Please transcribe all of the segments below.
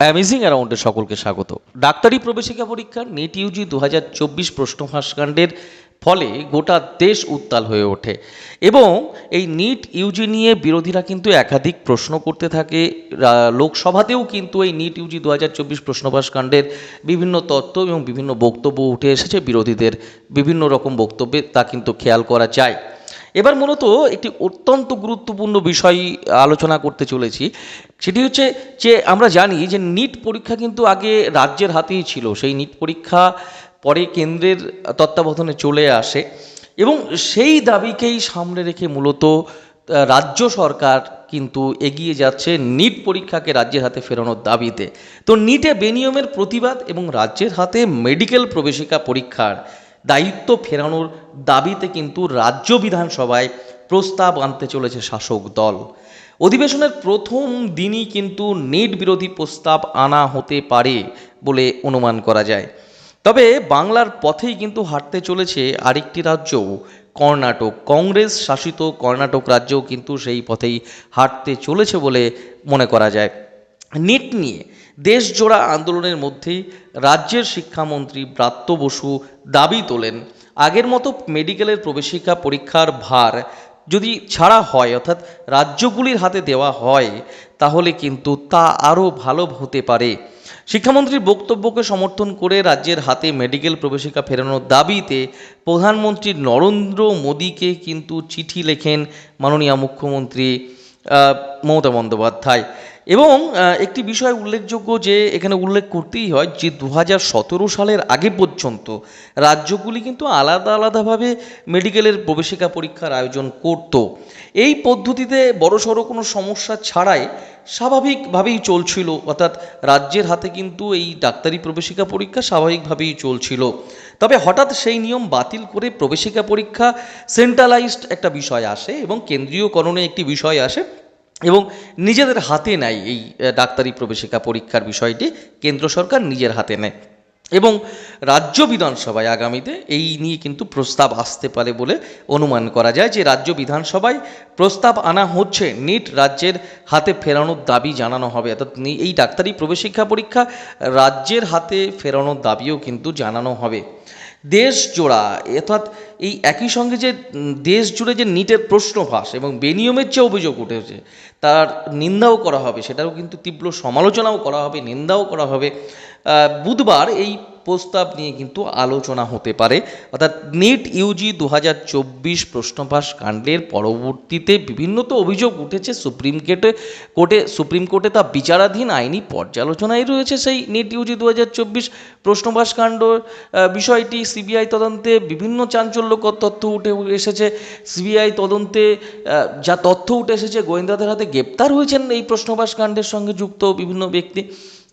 Amazing অ্যারাউন্ডে সকলকে স্বাগত। ডাক্তারি প্রবেশিকা পরীক্ষা, নেট ইউজি দু হাজার চব্বিশ প্রশ্নভাসকাণ্ডের ফলে গোটা দেশ উত্তাল হয়ে ওঠে। এবং এই নিট ইউজি নিয়ে বিরোধীরা কিন্তু একাধিক প্রশ্ন করতে থাকে। লোকসভাতেও কিন্তু এই নিট ইউজি দু হাজার চব্বিশ প্রশ্নভাসকাণ্ডের বিভিন্ন তত্ত্ব এবং বিভিন্ন বক্তব্য উঠে এসেছে বিরোধীদের। বিভিন্ন রকম বক্তব্যে তা কিন্তু খেয়াল করা যায়। এবার মূলত একটি অত্যন্ত গুরুত্বপূর্ণ বিষয় আলোচনা করতে চলেছি। সেটি হচ্ছে যে আমরা জানি যে নিট পরীক্ষা কিন্তু আগে রাজ্যের হাতেই ছিল। সেই নিট পরীক্ষা পরে কেন্দ্রের তত্ত্বাবধানে চলে আসে এবং সেই দাবিকেই সামনে রেখে মূলত রাজ্য সরকার কিন্তু এগিয়ে যাচ্ছে নিট পরীক্ষাকে রাজ্যের হাতে ফেরানোর দাবিতে। তো নিটে বেনিয়মের প্রতিবাদ এবং রাজ্যের হাতে মেডিকেল প্রবেশিকা পরীক্ষার দায়িত্ব ফেরানোর দাবিতে কিন্তু রাজ্য বিধানসভায় প্রস্তাব আনতে চলেছে শাসক দল। অধিবেশনের প্রথম দিনই কিন্তু নেট বিরোধী প্রস্তাব আনা হতে পারে বলে অনুমান করা যায়। তবে বাংলার পথেই কিন্তু হাঁটতে চলেছে আরেকটি রাজ্য কর্ণাটক। কংগ্রেস শাসিত কর্ণাটক রাজ্যও কিন্তু সেই পথেই হাঁটতে চলেছে বলে মনে করা যায়। নিট নিয়ে দেশজোড়া আন্দোলনের মধ্যেই রাজ্যের শিক্ষামন্ত্রী ব্রাত্য বসু দাবি তোলেন, আগের মতো মেডিকেলের প্রবেশিকা পরীক্ষার ভার যদি ছাড়া হয়, অর্থাৎ রাজ্যগুলির হাতে দেওয়া হয়, তাহলে কিন্তু তা আরও ভালো হতে পারে। শিক্ষামন্ত্রীর বক্তব্যকে সমর্থন করে রাজ্যের হাতে মেডিকেল প্রবেশিকা ফেরানোর দাবিতে প্রধানমন্ত্রী নরেন্দ্র মোদীকে কিন্তু চিঠি লেখেন মাননীয় মুখ্যমন্ত্রী মমতা বন্দ্যোপাধ্যায়। এবং একটি বিষয় উল্লেখযোগ্য যে এখানে উল্লেখ করতেই হয় যে দু সালের আগে পর্যন্ত রাজ্যগুলি কিন্তু আলাদা আলাদাভাবে মেডিকেলের প্রবেশিকা পরীক্ষার আয়োজন করত। এই পদ্ধতিতে বড়সড় কোনো সমস্যা ছাড়াই স্বাভাবিকভাবেই চলছিল, অর্থাৎ রাজ্যের হাতে কিন্তু এই ডাক্তারি প্রবেশিকা পরীক্ষা স্বাভাবিকভাবেই চলছিল। তবে হঠাৎ সেই নিয়ম বাতিল করে প্রবেশিকা পরীক্ষা সেন্ট্রালাইজড একটা বিষয় আসে এবং কেন্দ্রীয়করণে একটি বিষয় আসে। এবং নিজেদের হাতে নেয় এই ডাক্তারি প্রবেশিকা পরীক্ষার বিষয়টি কেন্দ্র সরকার নিজের হাতে নেয়। এবং রাজ্য বিধানসভায় আগামীতে এই নিয়ে কিন্তু প্রস্তাব আসতে পারে বলে অনুমান করা যায় যে রাজ্য বিধানসভায় প্রস্তাব আনা হচ্ছে, নিট রাজ্যের হাতে ফেরানোর দাবি জানানো হবে। অর্থাৎ এই ডাক্তারি প্রবেশিক্ষা পরীক্ষা রাজ্যের হাতে ফেরানোর দাবিও কিন্তু জানানো হবে। দেশ জোড়া, অর্থাৎ এই একই সঙ্গে যে দেশ জুড়ে যে নিটের প্রশ্ন ফাঁস এবং বেনিয়মের যে অভিযোগ উঠেছে, তার নিন্দাও করা হবে সেটারও কিন্তু তীব্র সমালোচনাও করা হবে, নিন্দাও করা হবে। বুধবার এই প্রস্তাব নিয়ে কিন্তু আলোচনা হতে পারে। অর্থাৎ নিট ইউজি দু হাজার চব্বিশ প্রশ্নভাস কাণ্ডের পরবর্তীতে বিভিন্ন তো অভিযোগ উঠেছে, সুপ্রিম কোর্টে কোর্টে, সুপ্রিম কোর্টে তা বিচারাধীন আইনি পর্যালোচনায় রয়েছে সেই নিট ইউজি দু হাজার চব্বিশ প্রশ্নভাস কাণ্ড। বিষয়টি সিবিআই তদন্তে বিভিন্ন চাঞ্চল্যকর তথ্য উঠে এসেছে। সিবিআই তদন্তে যা তথ্য উঠে এসেছে, গোয়েন্দাদের হাতে গ্রেপ্তার হয়েছেন এই প্রশ্নভাস কাণ্ডের সঙ্গে যুক্ত বিভিন্ন ব্যক্তি।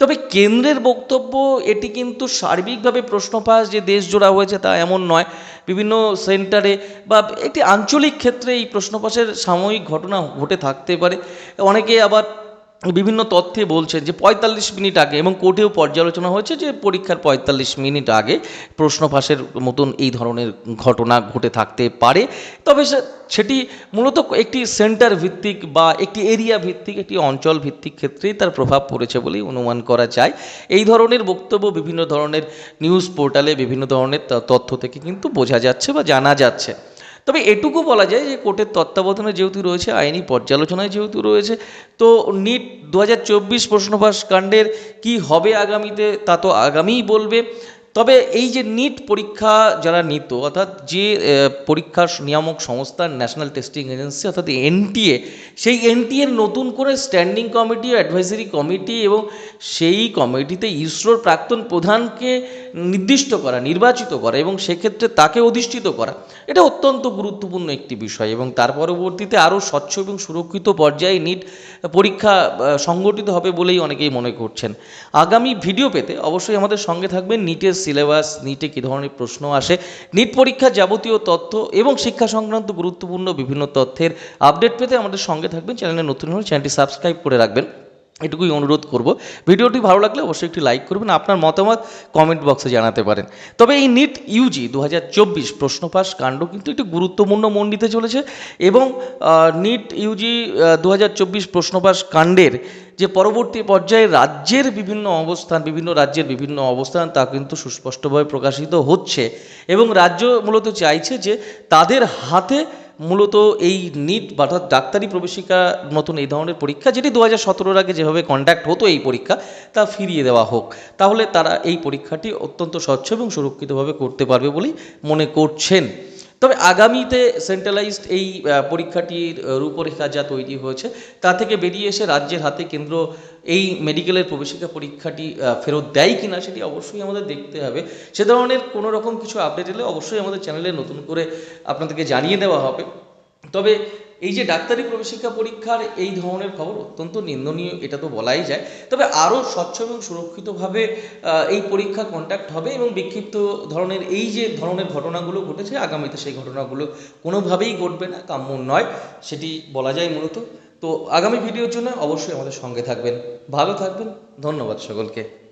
তবে কেন্দ্রের বক্তব্য, এটি কিন্তু সার্বিকভাবে প্রশ্ন পাস যে দেশ জোড়া হয়েছে তা এমন নয়। বিভিন্ন সেন্টারে বা একটি আঞ্চলিক ক্ষেত্রে এই প্রশ্ন পাসের সাময়িক ঘটনা ঘটে থাকতে পারে। অনেকে আবার বিভিন্ন তথ্যে বলছেন যে পঁয়তাল্লিশ মিনিট আগে এবং কোর্টেও পর্যালোচনা হয়েছে যে পরীক্ষার পঁয়তাল্লিশ মিনিট আগে প্রশ্ন ফাঁসের মতন এই ধরনের ঘটনা ঘটে থাকতে পারে। তবে সেটি মূলত একটি সেন্টার ভিত্তিক বা একটি এরিয়া ভিত্তিক, একটি অঞ্চল ভিত্তিক ক্ষেত্রেই তার প্রভাব পড়েছে বলেই অনুমান করা যায়। এই ধরনের বক্তব্য বিভিন্ন ধরনের নিউজ পোর্টালে বিভিন্ন ধরনের তথ্য থেকে কিন্তু বোঝা যাচ্ছে বা জানা যাচ্ছে। তবে এটুকু বলা যায় যে কোর্টের তত্ত্বাবধানে যেহেতু রয়েছে, আইনি পর্যালোচনায় যেহেতু রয়েছে, তো নিট দু হাজার চব্বিশ প্রশ্নভাস কাণ্ডের কী হবে আগামীতে তা তো আগামীই বলবে। তবে এই যে নিট পরীক্ষা যারা নিত অর্থাৎ যে আহ, পরীক্ষা নিয়ামক সংস্থা ন্যাশনাল টেস্টিং এজেন্সি অর্থাৎ এনটিএ সেই এনটিএর নতুন করে স্ট্যান্ডিং কমিটি অ্যাডভাইজারি কমিটি এবং সেই কমিটিতে ইসরোর প্রাক্তন প্রধানকে নির্দিষ্ট করা নির্বাচিত করা এবং সেক্ষেত্রে তাকে অধিষ্ঠিত করা এটা অত্যন্ত গুরুত্বপূর্ণ একটি বিষয় এবং তার পরবর্তীতে আরও স্বচ্ছ এবং সুরক্ষিত পর্যায়ে নিট পরীক্ষা সংগঠিত হবে বলেই অনেকেই মনে করছেন। আগামী ভিডিও পেতে অবশ্যই আমাদের সঙ্গে থাকবেন নিটের সিলেবাস নিটে কী ধরনের প্রশ্ন আসে নিট পরীক্ষার যাবতীয় তথ্য এবং শিক্ষা সংক্রান্ত গুরুত্বপূর্ণ বিভিন্ন তথ্যের আপডেট পেতে আমাদের সঙ্গে থাকবেন। চ্যানেলে নতুন হলে চ্যানেলটি সাবস্ক্রাইব করে রাখবেন। এটুকুই অনুরোধ করব। ভিডিওটি ভালো লাগলে অবশ্যই একটি লাইক করবেন, আপনার মতামত কমেন্ট বক্সে জানাতে পারেন। তবে এই নিট ইউজি দু হাজার চব্বিশ প্রশ্নপাস কাণ্ড কিন্তু একটি গুরুত্বপূর্ণ মন মণ্ডিতে চলেছে এবং নিট ইউজি দু হাজার চব্বিশ প্রশ্নপাস কাণ্ডের যে পরবর্তী পর্যায়ে রাজ্যের বিভিন্ন অবস্থান, বিভিন্ন রাজ্যের বিভিন্ন অবস্থান তা কিন্তু সুস্পষ্টভাবে প্রকাশিত হচ্ছে এবং রাজ্য মূলত চাইছে যে তাদের হাতে মূলত এই নিট অর্থাৎ ডাক্তারি প্রবেশিকা মতন এই ধরনের পরীক্ষা, যেটি দু হাজার সতেরোর আগে যেভাবে কন্ডাক্ট হতো এই পরীক্ষা, তা ফিরিয়ে দেওয়া হোক। তাহলে তারা এই পরীক্ষাটি অত্যন্ত স্বচ্ছ এবং সুরক্ষিতভাবে করতে পারবে বলেই মনে করছেন। তবে আগামীতে সেন্ট্রালাইজড এই পরীক্ষাটির রূপরেখা যা তৈরি হয়েছে, তা থেকে বেরিয়ে এসে রাজ্যের হাতে কেন্দ্র এই মেডিকেলের প্রবেশিকা পরীক্ষাটি ফেরত দেয় কিনা সেটি অবশ্যই আমাদের দেখতে হবে। সে ধরনের কোনো রকম কিছু আপডেট এলে অবশ্যই আমাদের চ্যানেলে নতুন করে আপনাদেরকে জানিয়ে দেওয়া হবে। তবে এই যে ডাক্তারি প্রবেশিকা পরীক্ষার এই ধরনের খবর অত্যন্ত নিন্দনীয়, এটা তো বলাই যায়। তবে আরও স্বচ্ছ এবং সুরক্ষিতভাবে এই পরীক্ষা কন্ট্যাক্ট হবে এবং বিক্ষিপ্ত ধরনের এই যে ধরনের ঘটনাগুলো ঘটেছে, আগামীতে সেই ঘটনাগুলো কোনোভাবেই ঘটবে না, কাম্য নয়, সেটি বলা যায় মূলত। তো আগামী ভিডিওর জন্য অবশ্যই আমাদের সঙ্গে থাকবেন। ভালো থাকবেন, ধন্যবাদ সকলকে।